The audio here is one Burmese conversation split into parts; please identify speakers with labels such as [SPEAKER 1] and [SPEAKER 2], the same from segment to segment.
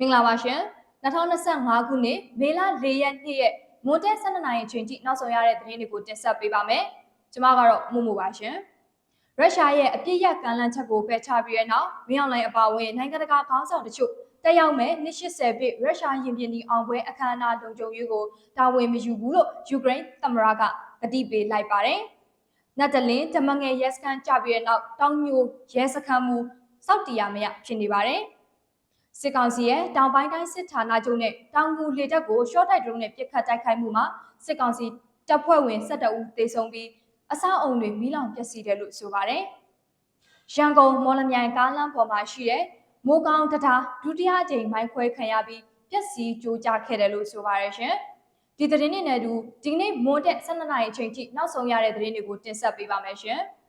[SPEAKER 1] မင်္ဂလာပါရှင်2025ခုနှစ်မေလ၄ရက်နေ့ရဲ့မွန်တက်12နာရီအချိန်ထိနောက်ဆုံးရတဲ့သတင်းတွေကိုတင်ဆက်ပေးပါမယ်ကျွန်မကတော့မှုမှုပါရှင်ရုရှားရဲ့အပြစ်ရကန်လန့်ချက်ကိုဖယ်ချပြီးတဲ့နောက်မင်းအောင်လှိုင်အပါအဝင်နိုင်ငံတကာခေါင်းဆောင်တချို့တက်ရောက်မဲ့နှစ်80ပြည့်ရုရှားရင်ပြင်ဒီအောင်ပွဲအခမ်းအနားလုံခြုံရေးကိုတာဝန်မယူဘူးလို့ယူကရိန်းသမ္မတကကတိပေးလိုက်ပါတယ်နတ်တလင်းတမငယ်ရဲစခန်းကြပြီးတဲ့နောက်တောင်ညိုရဲစခန်းမူစောက်တီယာမရဖြစ်နေပါတယ် စစ်ကောင်စီရဲ့တောင်ပိုင်းတိုင်းစစ်ဌာနချုပ်နဲ့တောင်ငူလေတပ်ကိုရှော့တိုက်ဒရုန်းနဲ့ပစ်ခတ်တိုက်ခိုက်မှုမှာစစ်ကောင်စီတပ်ဖွဲ့ဝင်12ဦးသေဆုံးပြီးအဆောက်အုံတွေမိလောင်ပျက်စီးတယ်လို့ဆိုပါတယ်။ရန်ကုန်မော်လမြိုင်ကားလမ်းပေါ်မှာရှိတဲ့မိုးကောင်းတတာဒုတိယအကြိမ်မိုင်းခွဲခံရပြီးပျက်စီးကြိုးကျခဲ့တယ်လို့ဆိုပါတယ်ရှင်။ဒီသတင်းတွေနဲ့အတူဒီနေ့မွန်တက်12နာရီအချိန်ထိနောက်ဆုံးရတဲ့သတင်းတွေကိုတင်ဆက်ပေးပါမယ်ရှင်။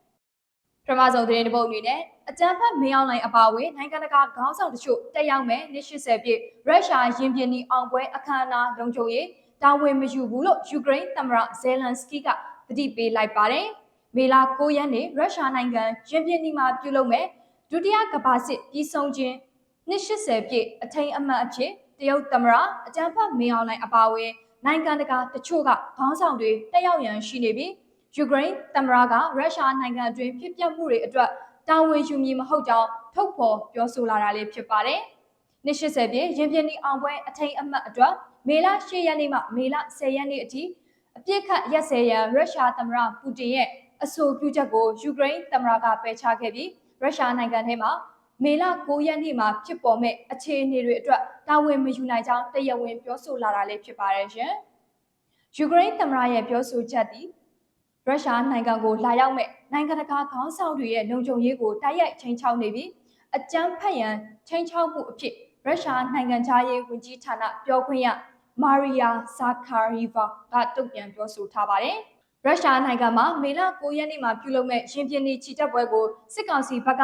[SPEAKER 1] ပထမဆုံးသတင်းတစ်ပုဒ်အနေနဲ့အကြမ်းဖက်မင်းအောင်လှိုင်အပါအဝင်နိုင်ငံတကာခေါင်းဆောင်တချို့တက်ရောက်မဲ့နှစ်80ပြည့်ရုရှားရင်ပြင်နီအောင်ပွဲအခမ်းအနားလုံခြုံရေးတာဝန်မယူဘူးလို့ယူကရိန်းသမ္မတဇယ်လန်စကီကတတိပေးလိုက်ပါတယ်။မေလာ9ရက်နေ့ရုရှားနိုင်ငံရင်ပြင်နီမှာပြုလုပ်မဲ့ဒုတိယကမ္ဘာစစ်ပြီးဆုံးခြင်းနှစ်80ပြည့်အထိန်အမှတ်အဖြစ်တရုတ်သမ္မတအကြမ်းဖက်မင်းအောင်လှိုင်အပါအဝင်နိုင်ငံတကာတချို့ကခေါင်းဆောင်တွေတက်ရောက်ရန်ရှိနေပြီး ယူကရိန်းသမ္မတကရုရှားနိုင်ငံအတွင်းဖြစ်ပျက်မှုတွေအတွက်တာဝန်ယူမည်မဟုတ်ကြောင်းထုတ်ဖော်ပြောဆိုလာတာလေးဖြစ်ပါတယ်။နှစ်80ပြည့်ရင်ပြင်းဒီအောင်ပွဲအထိန်အမှတ်အတွက်မေလ10ရက်နေ့မှမေလ10ရက်နေ့အထိအပြစ်ခတ်ရက်စဲရန်ရုရှားသမ္မတပူတင်ရဲ့အဆိုပြုချက်ကိုယူကရိန်းသမ္မတကပယ်ချခဲ့ပြီးရုရှားနိုင်ငံထဲမှာမေလ9ရက်နေ့မှာဖြစ်ပေါ်မဲ့အခြေအနေတွေအတွက်တာဝန်မယူနိုင်ကြောင်းတရားဝင်ပြောဆိုလာတာလေးဖြစ်ပါတယ်ရှင်။ယူကရိန်းသမ္မတရဲ့ပြောဆိုချက်သည် ရုရှားနိုင်ငံကိုလာရောက်မဲ့နိုင်ငံတကာခေါင်းဆောင်တွေရဲ့လုံခြုံရေးကိုတိုက်ရိုက်ချိန်ချောက်နေပြီးအကြမ်းဖက်ရန်ချိန်ချောက်မှုအဖြစ်ရုရှားနိုင်ငံသားရေးဝန်ကြီးဌာနပြောခွင့်ရမာရီယာဇာခါရီဗာကတုံ့ပြန်ပြောဆိုထားပါတယ်။ရုရှားနိုင်ငံမှာမေလ9ရက်နေ့မှာပြုလုပ်မဲ့ရင်ပြင်းနေချီတက်ပွဲကိုစစ်ကောင်စီဘက်က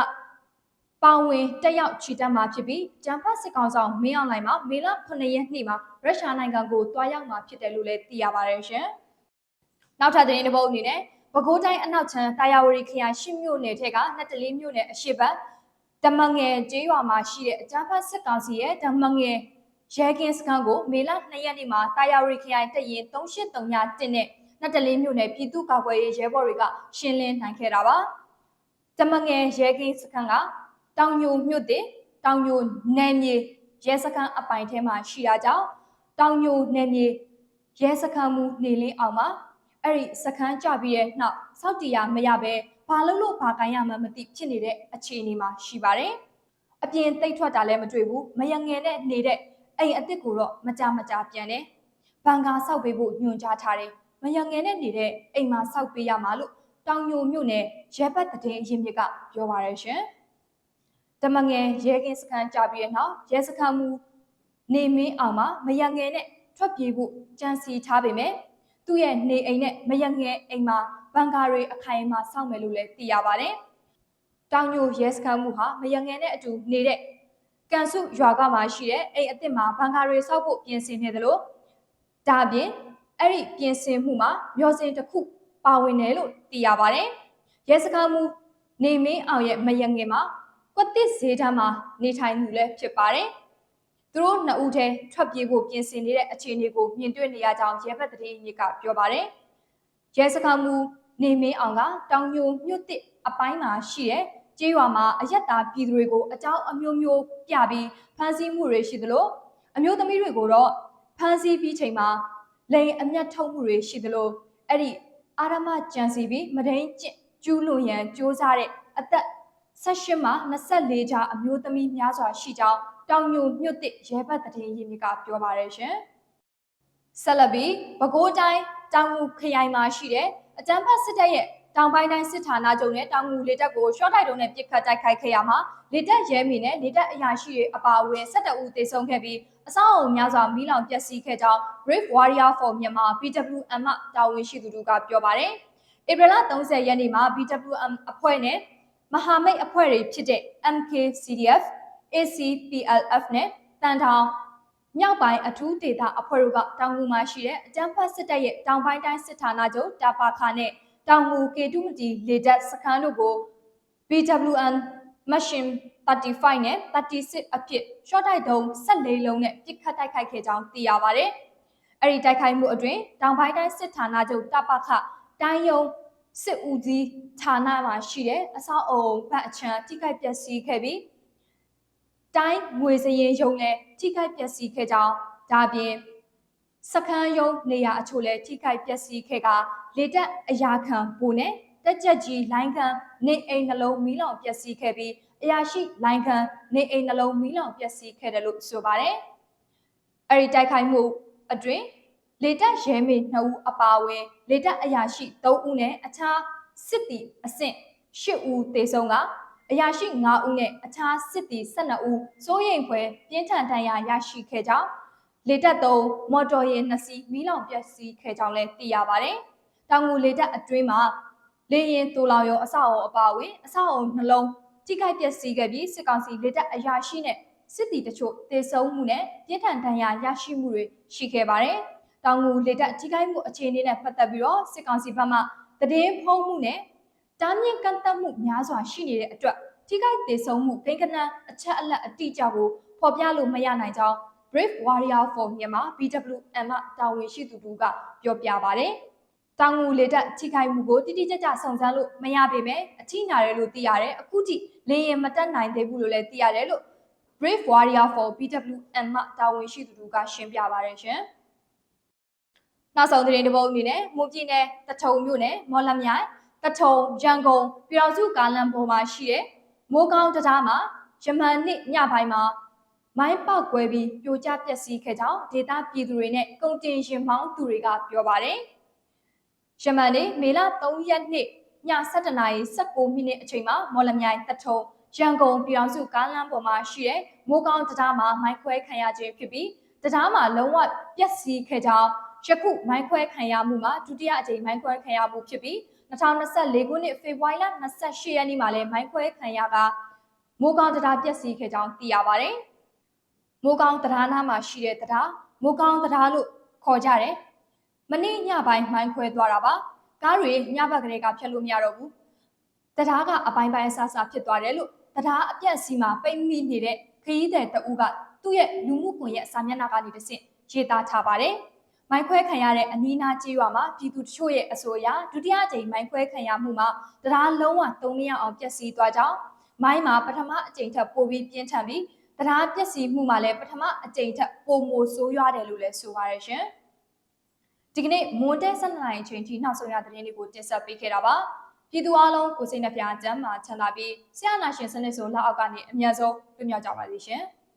[SPEAKER 1] ပါဝင်တက်ရောက်ချီတက်မှာဖြစ်ပြီးဂျမ်ဖတ်စစ်ကောင်ဆောင်မင်းအောင်လှိုင်မှာမေလ9ရက်နေ့မှာရုရှားနိုင်ငံကိုတွားရောက်မှာဖြစ်တယ်လို့လည်းသိရပါတယ်ရှင်။ နောက်ထပ်သတင်းတစ်ပုဒ်အနေနဲ့ပဲခူးတိုင်းအနောက်ချမ်းတာယာဝတီခရိုင်ရှစ်မြို့နယ်ထက်ကနှစ်တလေးမြို့နယ်အရှိတ်ဓမ္မငယ်ကျေးရွာမှာရှိတဲ့အကြမ်းဖက်စစ်ကောင်စီရဲ့ဓမ္မငယ်ရဲကင်းစခန်းကိုမေလ2ရက်နေ့မှာတာယာဝတီခရိုင်တရင်3839တင်တဲ့နှစ်တလေးမြို့နယ်ပြည်သူ့ကာကွယ်ရေးရဲဘော်တွေကရှင်းလင်းနိုင်ခဲ့တာပါဓမ္မငယ်ရဲကင်းစခန်းကတောင်ညိုမြို့တဲ့တောင်ညိုနယ်မြေရဲစခန်းအပိုင်ထဲမှာရှိတာကြောင့်တောင်ညိုနယ်မြေရဲစခန်းမူနေလင်းအောင်မှာ အဲ့ဒီစခန်းကြပြီးတဲ့နောက်စောက်တီယာမရပဲဘာလို့လို့ဘာကိုင်းရမှမသိဖြစ်နေတဲ့အခြေအနေမှာရှိပါတယ်။အပြင်တိတ်ထွက်တာလည်းမတွေ့ဘူး။မယငယ်နဲ့နေတဲ့အိမ်အစ်စ်ကိုတော့မကြမကြပြန်တယ်။ဘန်ကာဆောက်ပေးဖို့ညွှန်ကြားထားတယ်။မယငယ်နဲ့နေတဲ့အိမ်မှာဆောက်ပေးရမှာလို့တောင်ညိုမြို့နယ်ရဲဘတ်တည်အရင်မြစ်ကပြောပါရရှင်။တမငယ်ရဲကင်းစခန်းကြပြီးတဲ့နောက်ရဲစခန်းမူနေမင်းအောင်မှာမယငယ်နဲ့ထွက်ပြေးဖို့ကြံစီထားပေမဲ့ သူ့ရဲ့နေအိမ်နဲ့မရငယ်အိမ်မှာဘန်ကာတွေအခိုင်အမာစောင့်မယ်လို့လည်းသိရပါတယ်။တောင်ညိုရဲစခန်းမှုဟာမရငယ်နဲ့အတူနေတဲ့ကန်စုရွာကမှရှိတဲ့အိမ်အစ်စ်မှာဘန်ကာတွေစောက်ဖို့ပြင်ဆင်နေတယ်လို့ဒါပြင်အဲ့ဒီပြင်ဆင်မှုမှာမျောစင်တစ်ခုပါဝင်တယ်လို့သိရပါတယ်။ရဲစခန်းမှုနေမင်းအောင်ရဲ့မရငယ်မှာကွက်တစ်ဈေးတန်းမှာနေထိုင်မှုလည်းဖြစ်ပါတယ်။ သူတို့နှစ်ဦးတည်းထွက်ပြေးဖို့ပြင်ဆင်နေတဲ့အခြေအနေကိုမြင်တွေ့နေရကြောင်းရဲဘက်သတင်းညစ်ကပြောပါတယ်။ရဲစခန်းမူနေမင်းအောင်ကတောင်ညိုမြို့တစ်အပိုင်းမှာရှိတဲ့ကျေးရွာမှာအယက်တာပြည်သူတွေကိုအကြောင်းအမျိုးမျိုးပြပြီးဖမ်းဆီးမှုတွေရှိသလိုအမျိုးသမီးတွေကိုတော့ဖမ်းဆီးပြီးချိန်မှာလိန်အမျက်ထုတ်မှုတွေရှိသလိုအဲ့ဒီအာရမကြံစီပြီးမဒိန်ကျူးလွန်ရန်စ조사တဲ့အသက်18မှ24ကြာအမျိုးသမီးများစွာရှိကြောင်း တောင်ညိုမြို့တစ်ရဲဘတ်တည်ရင်းမြစ်ကပြောပါရရှင်။ဆက်လက်ပြီးပဲခူးတိုင်းတောင်ငူခရိုင်မှာရှိတဲ့အကြမ်းဖက်စစ်တပ်ရဲ့တောင်ပိုင်းတိုင်းစစ်ဌာနချုပ်နဲ့တောင်ငူလေတပ်ကိုရှော့တိုက်တုံးနဲ့ပစ်ခတ်တိုက်ခိုက်ခဲ့ရမှာလေတပ်ရဲမီနဲ့လေတပ်အရာရှိတွေအပါအဝင်17ဦးသေဆုံးခဲ့ပြီးအဆောက်အုံများစွာမိလောင်ပျက်စီးခဲ့ကြောင်း Brave Warrior for Myanmar BWM မှတာဝန်ရှိသူတို့ကပြောပါတယ်။ဧပြီလ30ရက်နေ့မှာ BWM အဖွဲ့နဲ့မဟာမိတ်အဖွဲ့တွေဖြစ်တဲ့ MKCDF ACPLF နဲ့တန်ထောင်မြောက်ပိုင်းအထူးဒေသအဖွဲ့တို့ကတောင်ငူမှာရှိတဲ့အကြမ်းဖက်စစ်တပ်ရဲ့တောင်ပိုင်းတိုင်းစစ်ဌာနချုပ်တာပါခါနဲ့တောင်ငူကေတုမတီလေတပ်စခန်းတို့ကို BWN Machine 35နဲ့36အဖြစ် short တိုက်တုံး14လုံးနဲ့ပြစ်ခတ်တိုက်ခိုက်ခဲ့ကြောင်းသိရပါတယ်။အဲ့ဒီတိုက်ခိုက်မှုအတွင်းတောင်ပိုင်းတိုင်းစစ်ဌာနချုပ်တပခတိုင်းယုံစစ်ဦးစီးဌာနမှာရှိတဲ့အဆောက်အုံဘက်အချမ်းထိခိုက်ပျက်စီးခဲ့ပြီး တိုင်းငွေစရင်ယုံလည်းထိခိုက်ပျက်စီးခဲ့ကြောင်းဒါပြင်စခန်းယုံနေရာအချို့လည်းထိခိုက်ပျက်စီးခဲ့ကလေတက်အရာခံပိုနဲ့တက်ကြက်ကြီးလိုင်းခံနေအိမ်နှလုံးမီးလောင်ပျက်စီးခဲ့ပြီးအရာရှိလိုင်းခံနေအိမ်နှလုံးမီးလောင်ပျက်စီးခဲ့တယ်လို့ဆိုပါတယ်။အဲဒီတိုက်ခိုက်မှုအတွင်းလေတက်ရဲမေ2ဦးအပါအဝင်လေတက်အရာရှိ3ဦးနဲ့အခြားစစ်တီအဆင့်8ဦးသေဆုံးက အရာရှိ9ဦးနဲ့အခြားစစ်တီ12ဦးစိုးရိမ်ဖွယ်ပြင်းထန်ဒဏ်ရာရရှိခဲ့ကြောင်းလေတက်3မော်တော်ယာဉ်2စီးမီးလောင်ပျက်စီးခဲ့ကြောင်းလည်းသိရပါတယ်။တောင်ငူလေတက်အတွင်းမှာလေရင်တူလောင်ရောအဆောက်အုံအပါအဝင်အဆောက်အုံနှလုံးထိခိုက်ပျက်စီးခဲ့ပြီးစစ်ကောင်စီလေတက်အရာရှိနဲ့စစ်တီတချို့တေဆုံးမှုနဲ့ပြင်းထန်ဒဏ်ရာရရှိမှုတွေရှိခဲ့ပါတယ်။တောင်ငူလေတက်ထိခိုက်မှုအခြေအနေနဲ့ပတ်သက်ပြီးတော့စစ်ကောင်စီဘက်မှတည်င်းဖုံးမှုနဲ့ တားမြင့်ကန့်သက်မှုများစွာရှိနေတဲ့အတွက်ထိခိုက်တေဆုံးမှုဂိမ်းကနန်းအချက်အလက်အတိအကျကိုဖော်ပြလို့မရနိုင်ကြောင်း Brave Warrior for Myanmar BWM မှတာဝန်ရှိသူတို့ကပြောပြပါတယ်။တောင်ငူလေတက်ထိခိုက်မှုကိုတိတိကျကျစုံစမ်းလို့မရပေမဲ့အထိနာတယ်လို့သိရတယ်။အခုထိလေရင်မတက်နိုင်သေးဘူးလို့လည်းသိရတယ်လို့ Brave Warrior for BWM မှတာဝန်ရှိသူတို့ကရှင်းပြပါတယ်ရှင်။နောက်ဆုံးသတင်းတစ်ပုဒ်အနေနဲ့မွန်ပြည်နယ်တထုံမြို့နယ်မော်လမြိုင် တထုံရန်ကုန်ပြည်တော်စုကားလမ်းပေါ်မှာရှိတဲ့မိုးကောင်းတရားမှာယမန်နေ့ညပိုင်းမှာမိုင်းပေါက်ကွဲပြီးပြိုကျပျက်စီးခဲ့ကြောင်းဒေတာပြည်သူတွေနဲ့ကုန်တင်ရှင်မောင်းသူတွေကပြောပါတယ်။ယမန်နေ့မေလ3ရက်နေ့ည7:19မိနစ်အချိန်မှာမော်လမြိုင်တထုံရန်ကုန်ပြည်တော်စုကားလမ်းပေါ်မှာရှိတဲ့မိုးကောင်းတရားမှာမိုင်းခွဲခံရခြင်းဖြစ်ပြီးတရားမှာလုံးဝပျက်စီးခဲ့ကြောင်းယခုမိုင်းခွဲခံရမှုမှာဒုတိယအကြိမ်မိုင်းခွဲခံရမှုဖြစ်ပြီး 2024ခုနှစ်ဖေဖော်ဝါရီလ28ရက်နေ့မှာလည်းမိုင်းခွဲခံရကမိုးကောင်းတရားပျက်စီးခဲ့ကြောင်းသိရပါတယ်။မိုးကောင်းတရားနာမှာရှိတဲ့တရားမိုးကောင်းတရားလို့ခေါ်ကြတယ်။မနေ့ညပိုင်းမိုင်းခွဲသွားတာပါ။ကားတွေညဘက်ကလေးကဖြတ်လို့မရတော့ဘူး။တရားကအပိုင်းပိုင်းအဆအဆဖြစ်သွားတယ်လို့တရားအပြက်စီမှာပိတ်မိနေတဲ့ခရီးသည်တအူးကသူ့ရဲ့လူမှုကွန်ရက်စာမျက်နှာကနေတဆင့်ရေးသားထားပါတယ်။ မိုင်းခွဲခံရတဲ့အနီးနားကြေးရွာမှာပြည်သူတချို့ရဲ့အဆိုအရဒုတိယကြိမ်မိုင်းခွဲခံရမှုမှာတရားလုံးဝသုံးလျအောင်ပျက်စီးသွားကြောင်းမိုင်းမှာပထမအကြိမ်ထက်ပိုပြီးပြင်းထန်ပြီးတရားပျက်စီးမှုမှာလည်းပထမအကြိမ်ထက်ပိုမိုဆိုးရွားတယ်လို့လည်းဆိုပါရရှင်။ဒီကနေ့မွန်တဲ၁၂နိုင်အချိန်ထိနောက်ဆုံးရသတင်းတွေကိုတင်ဆက်ပေးခဲ့တာပါ။ပြည်သူအလုံးကိုစိတ်နှပြကျမ်းမာချမ်းသာပြီးဆရာနာရှင်စနစ်ဆိုလက်အောက်ကနေအမြတ်ဆုံးပြမြောက်ကြပါလိမ့်ရှင်။